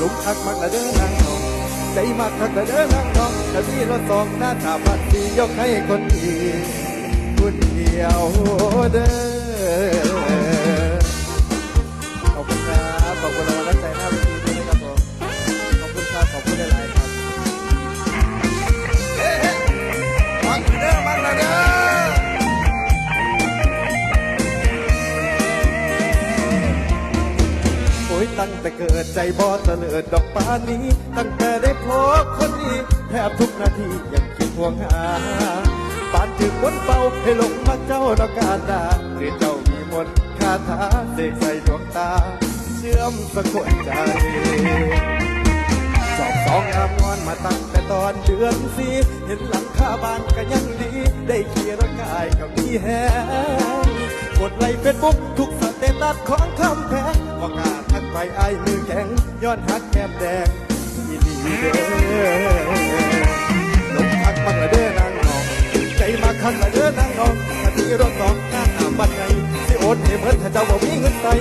ลุกทักมักละเด้อนางน้องใจมักทักละเด้อนางน้องถ้ามีรถสองหน้าตาบัดสียกให้คนอื่นคนเดียวเด้อ ตั้งแต่เกิดใจบอเตลิดดอกปานี้ ตั้งแต่ได้พบคนนี้แทบทุกนาทียังคิดห่วงหาปานถึงบนเป่าให้ลงมาเจ้าดอกกาดาหรือเจ้ามีมนต์คาถาเสกใส่ดวงตา เชื่อมสะกดใจสอบสองงามงอนมาตั้งแต่ตอนเดือนสี่เห็นหลังคาบ้านก็ยังดี ได้เขียร่างกายกับมีแฮงกดไลค์เฟซบุ๊กทุกสเตตัสของคำแพงบอกกาทัก ไปไอ้มือแข็งย้อนหักแก้มแดงอีหลีเด้อลงทักบักละเด้อนางนอง ใจมาคันละเด้อนางนองถ้ามีรถสองหน้าตามบัดไงสิโอนให้เหมือนถ้าเจ้าบ่มีเงินใส่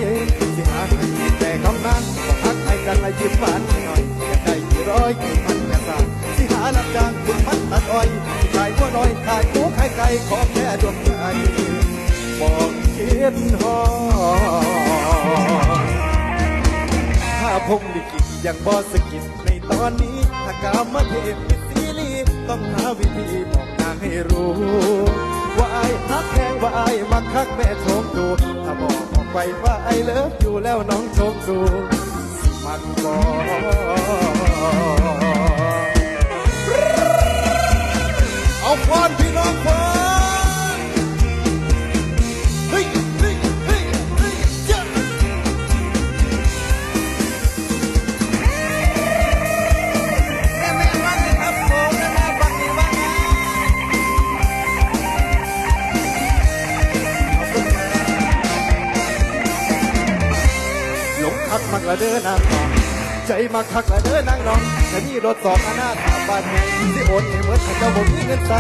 สิหาให้แต่คำนั้นบอกทักให้กันละยิ้มหวานหน่อยอยากได้กี่ร้อยกี่พันกระสานสิหารับจ้างคุณพันตัดอ้อยขายหัวน้อยขายหมูขายไก่ขอแค่ดวงใจบอกคิดฮอด พงลิขิตยังบอสกิดในตอนนี้ถ้ากามมาเทพเป็นซีรีต้องหาวิธีบอกนางให้รู้ ว่าไอ้ฮักแพงว่าไอ้มักคักแม่ชมดู ถ้าบอกออกไปว่าไอ้เลิฟอยู่แล้วน้องชมดูสิมักบอกเอาพรพี่น้อง ละเด้อนางน้อง ใจมักคักละเด้อนางน้องแต่นี่รถสองอนาถาบ้านแห่งที่โอนให้เหมือนข้าเจ้าบ่มีเงินใส่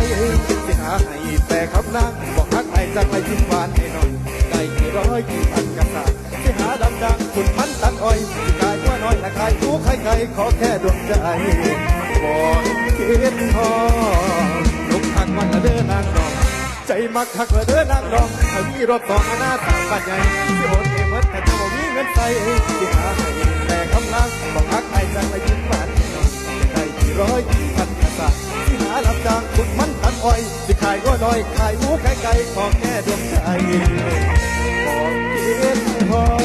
สิหาให้แต่คำนางบอกฮักไอ้จังไรยิ้มหวานให้น้องได้กี่ร้อยกี่พันกระสาสิหาดำดังคุณมันตัดอ้อยสิขายว่าน้อยละขายตู้ขายไก่ขอแค่ดวงใจบอกคิดพอลุกทักมันละเด้อนางน้อง ใจมักคักละเด้อนางน้องถ้ามีรถสองอนาถาบ้านใหญ่ที่โอน งินใส่ที่หาให้แต่คำนักบอกพักให้จังไลยยิ้มหวานได้กี่ร้อยกี่พันกระสัที่หารับจ้างขุดมันตัดอ้อย สิขายก็น้อย ขายหมูขายไก่ขอแค่ดวงใจขอกินพอ